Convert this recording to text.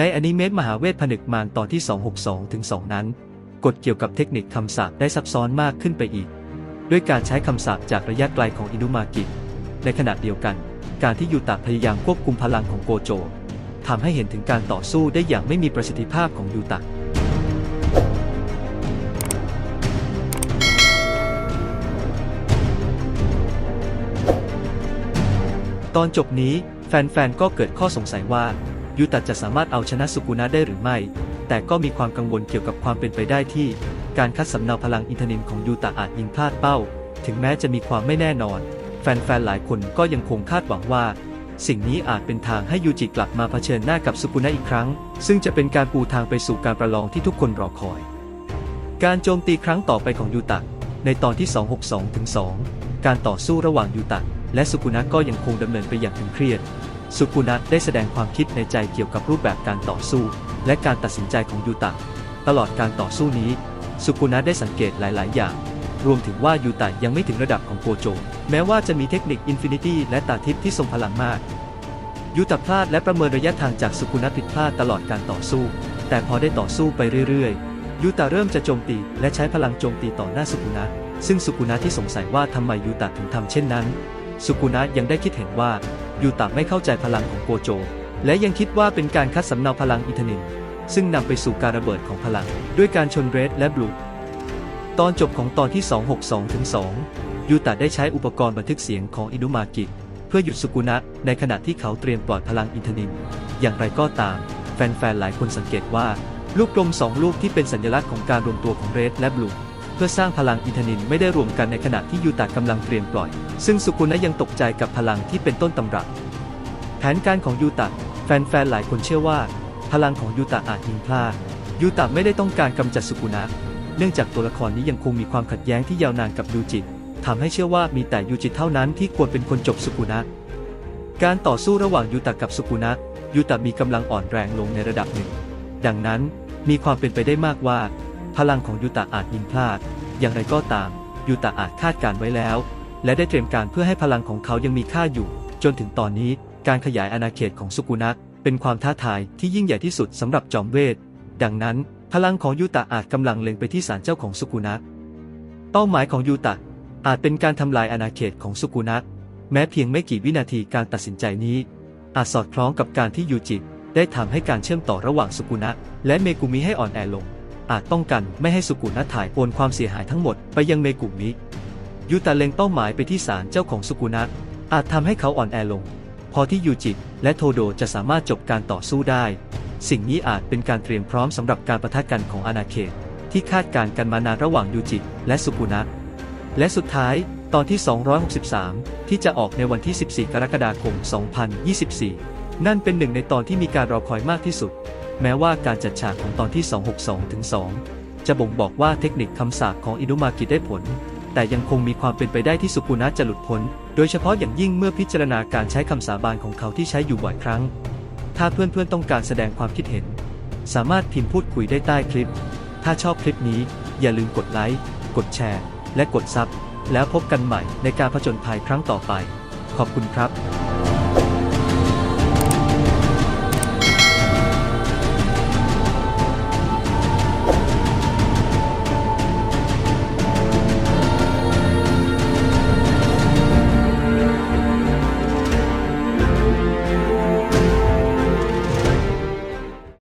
ในอนิเมะมหาเวทผนึกมารตอนที่ 262ถึง2นั้น กฎเกี่ยวกับเทคนิคคำสาปได้ซับซ้อนมากขึ้นไปอีก ด้วยการใช้คำสาปจากระยะไกลของอินุมากิ ในขณะเดียวกัน การที่ยูตะพยายามควบคุมพลังของโกโจทำให้เห็นถึงการต่อสู้ได้อย่างไม่มีประสิทธิภาพของยูตะตอนจบนี้แฟนๆ ก็เกิดข้อสงสัยว่า ยูตะจะสามารถเอาชนะสุกุนะได้หรือไม่ แต่ก็มีความกังวลเกี่ยวกับความเป็นไปได้ที่ การคัดสำเนาพลังอินทนินของยูตะอาจยิงพลาดเป้า ถึงแม้จะมีความไม่แน่นอน แฟนๆหลายคนก็ยังคงคาดหวังว่า สิ่งนี้อาจเป็นทางให้ยูจิกลับมาเผชิญหน้ากับสุกุนะอีกครั้ง ซึ่งจะเป็นการปูทางไปสู่การประลองที่ทุกคนรอคอย การโจมตีครั้งต่อไปของยูตะในตอนที่ 262-2 การต่อสู้ระหว่างยูตะและสุกุนะก็ยังคงดำเนินไปอย่างตึงเครียด สุกุนะได้แสดงความคิดในใจเกี่ยวกับรูปแบบการต่อสู้ และการตัดสินใจของยูตะ ตลอดการต่อสู้นี้ สุกุนะได้สังเกตหลาย ๆ อย่าง รวมถึงว่ายูตะยังไม่ถึงระดับของโกโจ แม้ว่าจะมีเทคนิคอินฟินิตี้และตาทิพย์ที่ทรงพลังมากยูตะพลาดและประเมินระยะทางจากสุกุนะผิดพลาดตลอดการต่อสู้ แต่พอได้ต่อสู้ไปเรื่อย ๆ ยูตะเริ่มจะโจมตีและใช้พลังโจมตีต่อหน้าสุกุนะซึ่งสุกุนะที่สงสัยว่าทำไมยูตะถึงทำเช่นนั้น สุกุนะยังได้คิดเห็นว่า ยูตะไม่เข้าใจพลังของโกโจ และยังคิดว่าเป็นการคัดสำเนาพลังอิทนิน ซึ่งนำไปสู่การระเบิดของพลัง ด้วยการชนเรดและบลูตอนจบของตอนที่ 262ถึง2ยูตะได้ใช้อุปกรณ์บันทึกเสียงของอินุมากิ เพื่อหยุดสุกุนะ ในขณะที่เขาเตรียมปล่อยพลังอินทนิน อย่างไรก็ตาม แฟนๆ หลายคนสังเกตว่า ลูกกลมสองลูกที่เป็นสัญลักษณ์ของการรวมตัวของเรดและบลู เพื่อสร้างพลังอินทนินไม่ได้รวมกันในขณะที่ยูตะกำลังเตรียมปล่อย ซึ่งสุกุนะยังตกใจกับพลังที่เป็นต้นตำรับ แผนการของยูตะแฟนๆหลายคนเชื่อว่า พลังของยูตะอาจยิงพลาดยูตะไม่ได้ต้องการกำจัดสุกุนะเนื่องจากตัวละครนี้ยังคงมีความขัดแย้งที่ยาวนานกับยูจิทำให้เชื่อว่ามีแต่ยูจิเท่านั้นที่ควรเป็นคนจบสุกุนะการต่อสู้ระหว่างยูตะกับสุกุนะยูตะมีกำลังอ่อนแรงลงในระดับหนึ่ง ดังนั้นมีความเป็นไปได้มากว่า พลังของยูตะอาจยิงพลาด อย่างไรก็ตาม ยูตะอาจคาดการไว้แล้ว และได้เตรียมการเพื่อให้พลังของเขายังมีค่าอยู่ จนถึงตอนนี้การขยายอาณาเขตของสุกุนะเป็นความท้าทายที่ยิ่งใหญ่ที่สุดสำหรับจอมเวท ดังนั้น พลังของยูตะอาจกำลังเล็งไปที่ศาลเจ้าของสุกุนะเป้าหมายของยูตะอาจเป็นการทำลายอาณาเขตของสุกุนะแม้เพียงไม่กี่วินาทีการตัดสินใจนี้ อาจสอดคล้องกับการที่ยูจิได้ทำให้การเชื่อมต่อระหว่างสุกุนะและเมกุมิให้อ่อนแอลง อาจป้องกันไม่ให้สุกุนะถ่ายโอนความเสียหายทั้งหมดไปยังเมกุมิยูตะเล็งเป้าหมายไปที่ศาลเจ้าของสุกุนะอาจทำให้เขาอ่อนแอลง พอที่ยูจิและโทโดจะสามารถจบการต่อสู้ได้ สิ่งนี้อาจเป็นการเตรียมพร้อมสำหรับการประทะกันของอาณาเขต ที่คาดการณ์กันมานานระหว่างยูจิและสุกุนะและสุดท้ายตอนที่ 263 ที่จะออกในวันที่ 14 กรกฎาคม 2024 นั่นเป็นหนึ่งในตอนที่มีการรอคอยมากที่สุด แม้ว่าการจัดฉากของตอนที่ 262ถึง2จะบ่งบอกว่าเทคนิคคำสาปของอินุมากิได้ผล แต่ยังคงมีความเป็นไปได้ที่สุกุนะจะหลุดพ้น โดยเฉพาะอย่างยิ่งเมื่อพิจารณาการใช้คำสาบานของเขาที่ใช้อยู่บ่อยครั้ง ถ้าเพื่อนๆต้องการแสดงความคิดเห็น สามารถพิมพ์พูดคุยได้ใต้คลิป ถ้าชอบคลิปนี้ อย่าลืมกดไลค์ กดแชร์ และกดซับ แล้วพบกันใหม่ในการผจญภัยครั้งต่อไป ขอบคุณครับ